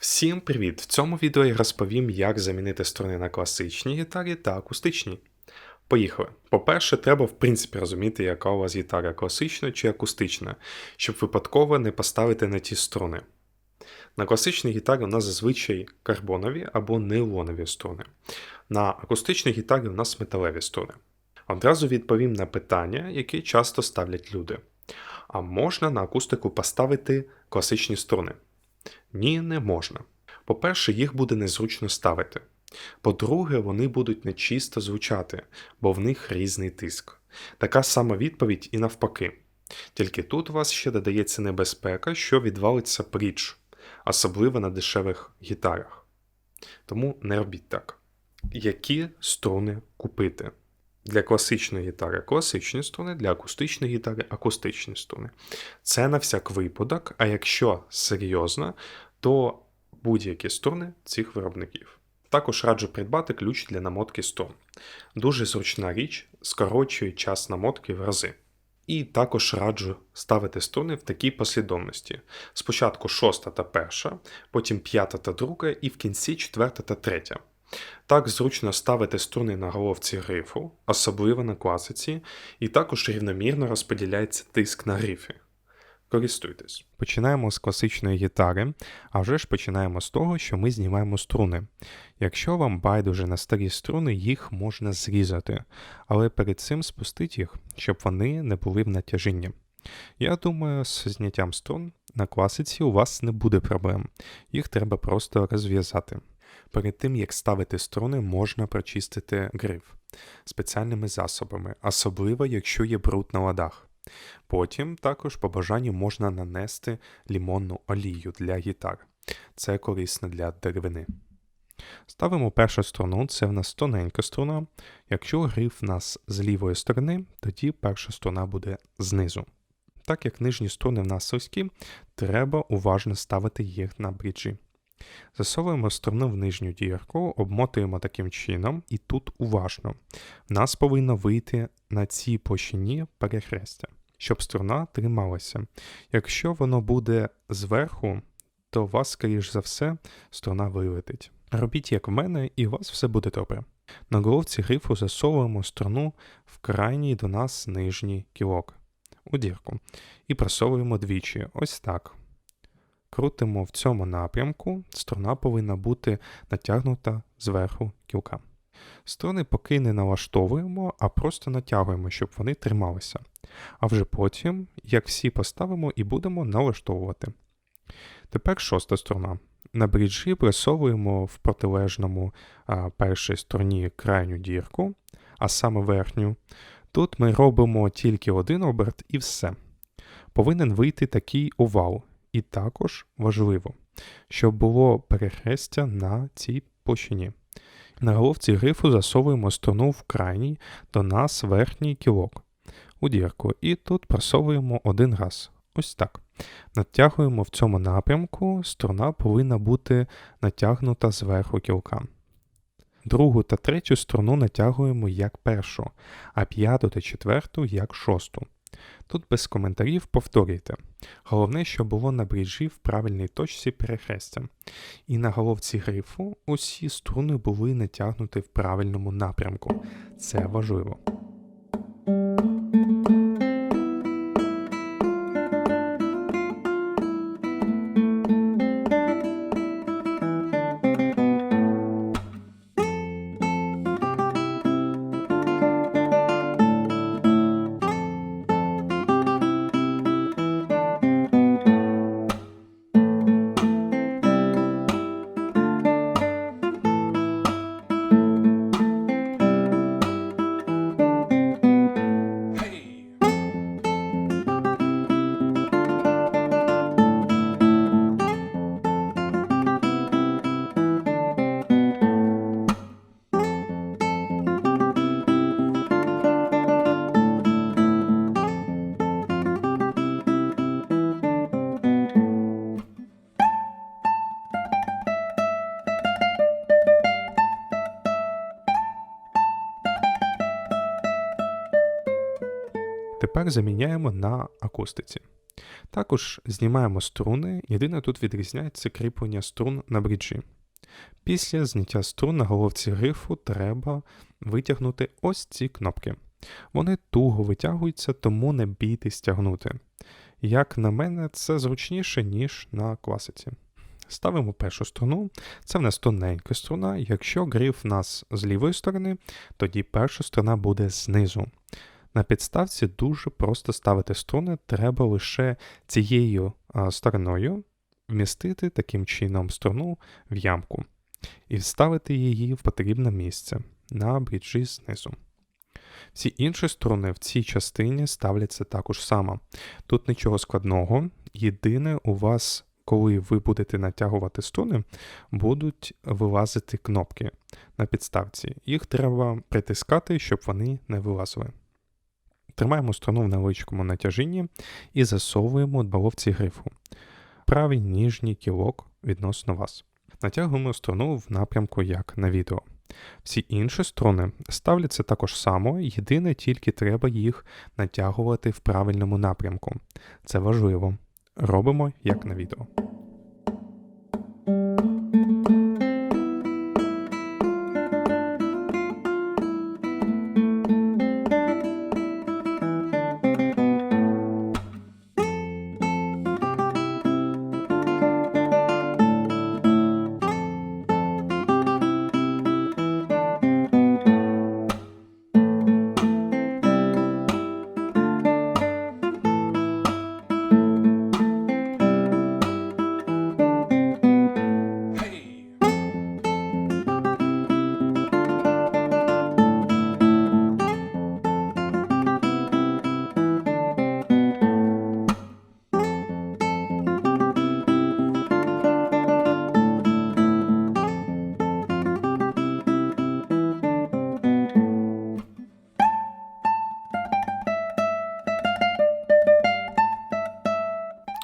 Всім привіт! В цьому відео я розповім, як замінити струни на класичній гітарі та акустичній. Поїхали. По-перше, треба в принципі розуміти, яка у вас гітара класична чи акустична, щоб випадково не поставити на ті струни. На класичній гітарі у нас зазвичай карбонові або нейлонові струни. На акустичній гітарі у нас металеві струни. Одразу відповім на питання, які часто ставлять люди. А можна на акустику поставити класичні струни? Ні, не можна. По-перше, їх буде незручно ставити. По-друге, вони будуть нечисто звучати, бо в них різний тиск. Така сама відповідь і навпаки. Тільки тут у вас ще додається небезпека, що відвалиться пріч, особливо на дешевих гітарах. Тому не робіть так. Які струни купити? Для класичної гітари класичні струни, для акустичної гітари акустичні струни. Це на всяк випадок, а якщо серйозно, то будь-які струни цих виробників. Також раджу придбати ключ для намотки струн. Дуже зручна річ, скорочує час намотки в рази. І також раджу ставити струни в такій послідовності: спочатку шоста та перша, потім п'ята та друга, і в кінці четверта та третя. Так зручно ставити струни на головці грифу, особливо на класиці, і також рівномірно розподіляється тиск на грифи. Користуйтесь. Починаємо з класичної гітари, а вже ж починаємо з того, що ми знімаємо струни. Якщо вам байдуже на старі струни, їх можна зрізати, але перед цим спустить їх, щоб вони не були в натяжінні. Я думаю, з зняттям струн на класиці у вас не буде проблем, їх треба просто розв'язати. Перед тим як ставити струни, можна прочистити гриф спеціальними засобами, особливо якщо є бруд на ладах. Потім також по бажанню можна нанести лімонну олію для гітар. Це корисно для деревини. Ставимо першу струну, це в нас тоненька струна. Якщо гриф в нас з лівої сторони, тоді перша струна буде знизу. Так як нижні струни в нас вузькі, треба уважно ставити їх на бріджі. Засовуємо струну в нижню дірку, обмотуємо таким чином, і тут уважно. В нас повинно вийти на цій площині перехрестя, щоб струна трималася. Якщо воно буде зверху, то у вас, скоріш за все, струна вилетить. Робіть, як в мене, і у вас все буде добре. На головці грифу засовуємо струну в крайній до нас нижній кілок у дірку і просовуємо двічі, ось так. Крутимо в цьому напрямку, струна повинна бути натягнута зверху кілка. Струни поки не налаштовуємо, а просто натягуємо, щоб вони трималися. А вже потім, як всі поставимо і будемо налаштовувати. Тепер шоста струна. На бріджі пресовуємо в протилежному а, першій стороні крайню дірку, а саме верхню. Тут ми робимо тільки один оберт і все. Повинен вийти такий овал. І також важливо, щоб було перехрестя на цій площині. На головці грифу засовуємо струну в крайній до нас верхній кілок у дірку, і тут просовуємо один раз. Ось так. Натягуємо в цьому напрямку, струна повинна бути натягнута зверху кілка. Другу та третю струну натягуємо як першу, а п'яту та четверту як шосту. Тут без коментарів повторюйте. Головне, що було на бріджі в правильній точці перехрестя. І на головці грифу усі струни були натягнуті в правильному напрямку. Це важливо. Тепер заміняємо на акустиці. Також знімаємо струни, єдине тут відрізняється кріплення струн на бріджі. Після зняття струн на головці грифу треба витягнути ось ці кнопки. Вони туго витягуються, тому не бійтесь тягнути. Як на мене, це зручніше, ніж на класиці. Ставимо першу струну, це в нас тоненька струна. Якщо гриф в нас з лівої сторони, тоді перша струна буде знизу. На підставці дуже просто ставити струни, треба лише цією стороною вмістити таким чином струну в ямку і вставити її в потрібне місце на бріджі знизу. Всі інші струни в цій частині ставляться також само. Тут нічого складного. Єдине, у вас, коли ви будете натягувати струни, будуть вилазити кнопки на підставці. Їх треба притискати, щоб вони не вилазили. Тримаємо струну в невеличкому натяжінні і засовуємо до головці грифу. Правий ніжній кілок відносно вас. Натягуємо струну в напрямку, як на відео. Всі інші струни ставляться також само, єдине тільки треба їх натягувати в правильному напрямку. Це важливо. Робимо як на відео.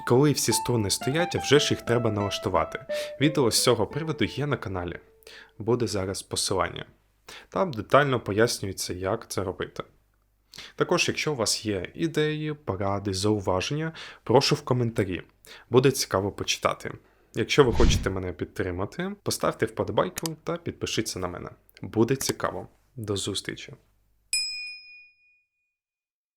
Коли всі струни стоять, а вже ж їх треба налаштувати. Відео з цього приводу є на каналі. Буде зараз посилання. Там детально пояснюється, як це робити. Також, якщо у вас є ідеї, поради, зауваження, прошу в коментарі. Буде цікаво почитати. Якщо ви хочете мене підтримати, поставте вподобайку та підпишіться на мене. Буде цікаво. До зустрічі!